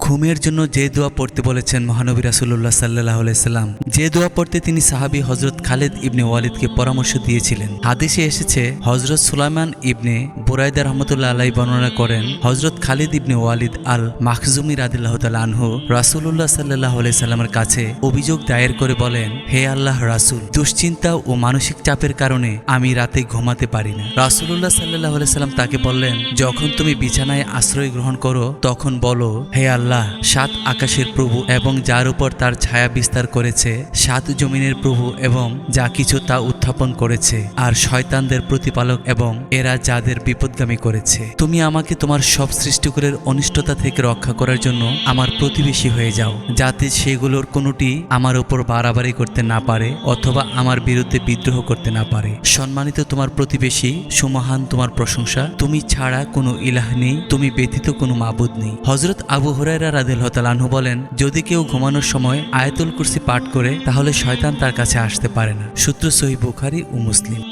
ঘুমের জন্য যে দোয়া পড়তে বলেছেন মহানবী রাসুল্লাহ সাল্লাহ সাল্লাম, যে দোয়া পড়তে তিনি সাহাবি হজরত খালেদ ইবনে ওয়ালিদকে পরামর্শ দিয়েছিলেন। হাদিসে এসেছে হজরত সুলাইমান ইবনে বুরাইদা রহমতুল্লাহ আলাই বর্ণনা করেন হজরত খালিদ ইবনে ওয়ালিদ আল মাখজুমি রাদিল্লাহ তাল আনহু রাসুল্লাহ সাল্লাহ সাল্লামের কাছে অভিযোগ দায়ের করে বলেন, হে আল্লাহ রাসুল, দুশ্চিন্তা ও মানসিক চাপের কারণে আমি রাতে ঘুমাতে পারি না। রাসুল্লাহ সাল্লাহ সাল্লাম তাকে বললেন, যখন তুমি বিছানায় আশ্রয় গ্রহণ করো, তখন বলো, হে আল্লাহ সাত আকাশের প্রভু এবং যার উপর তার ছায়া বিস্তার করেছে, সাত জমিনের প্রভু এবং যা কিছু তা উত্থাপন করেছে আর শয়তানদের প্রতিপালক এবং এরা যাদের বিপদগামী করেছে। তুমি আমাকে তোমার সব সৃষ্টিকুলের অনিষ্টতা থেকে রক্ষা করার জন্য আমার প্রতিবেশী হয়ে যাও, যাতে সেগুলোর কোনোটি আমার উপর বাড়াবাড়ি করতে না পারে অথবা আমার বিরুদ্ধে বিদ্রোহ করতে না পারে। সম্মানিত তোমার প্রতিবেশী, সুমহান তোমার প্রশংসা, তুমি ছাড়া কোনো ইলাহ নেই, তুমি ব্যতীত কোনো মাবুদ নেই। হজরত আবু হুরাইরা রাদিল আনহু বলেন, যদি কেউ ঘুমানোর সময় আয়াতুল কুরসি পাঠ করে, তাহলে শয়তান তার কাছে আসতে পারে না। সূত্র সহি বুখারি ও মুসলিম।